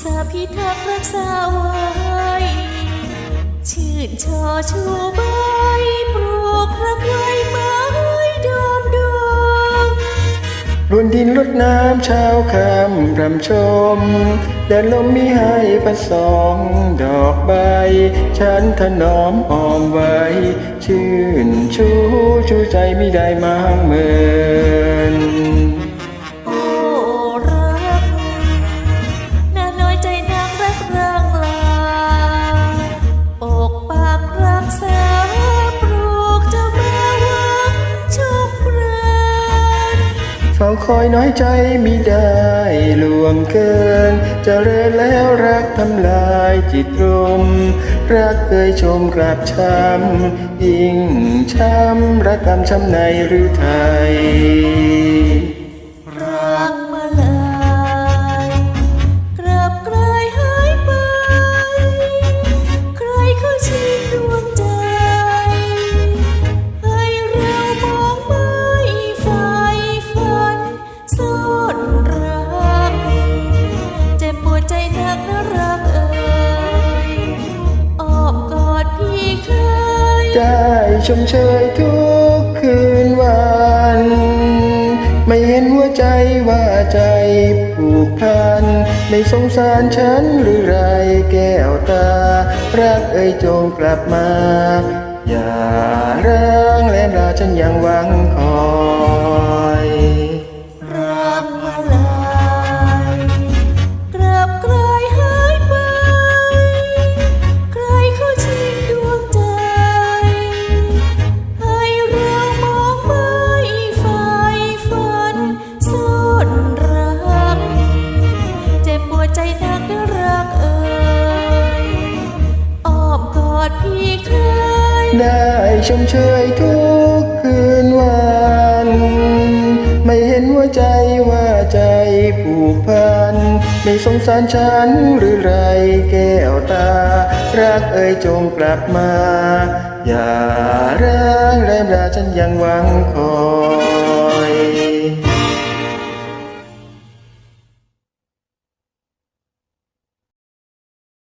สาวไว้ชื่นชอชูใบปลูกรักไว้ไม้ดอมดอมรวนดินรดน้ำเช้าคำรำชมแดดลมมีให้พัดสองดอกใบ ฉันถนอมออมไว้ ชื่นชูชูใจไม่ได้มางเมิน เจะมาวังชคเรือนเฝ้าคอยน้อยใจมิได้ลวงเกินเจะเริญแล้วรักทำลายจิตรม รักเคยชมกราบช้ำยิ่งช้ำรักกรรมช้ำในหรือไทย ได้ชมเชยทุกคืนวัน ไม่เห็นหัวใจว่าใจผูกพัน ไม่สงสารฉันหรือไรแก้วตา รักเอ่ยจงกลับมา อย่าร้างและลาฉันยังหวังคอ ชมเชยทุกคืนวัน ไม่เห็นหัวใจว่าใจผูกพัน ไม่สงสารฉันหรือไรแก้วตา รักเอ่ยจงกลับมา อย่าร้างแรมราฉันยังหวังคอย